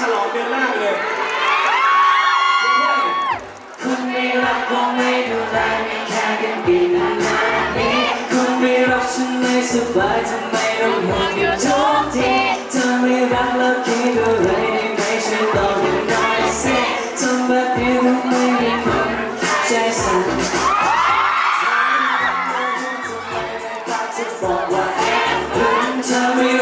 ฉลองเดือนหน้าไเลยคุณไม่รักก็ไม่ดูแลไม่แคร์กันดีขนาดนี้คุณไม่รักฉันไม่สบายทำไมต้องห่วงอยู่ทุกทีเธอไม่รักแล้วคิดอะไรได้ไหมช่วยบอกกันหน่อยสิทำแบบนี้รู้ไม่มีคนใจสั่นบอกว่าแอบเพื่อนเธอไม่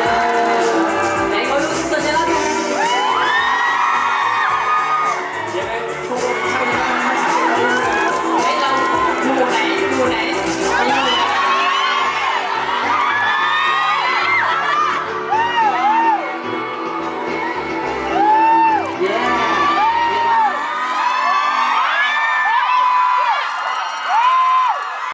감사합니다.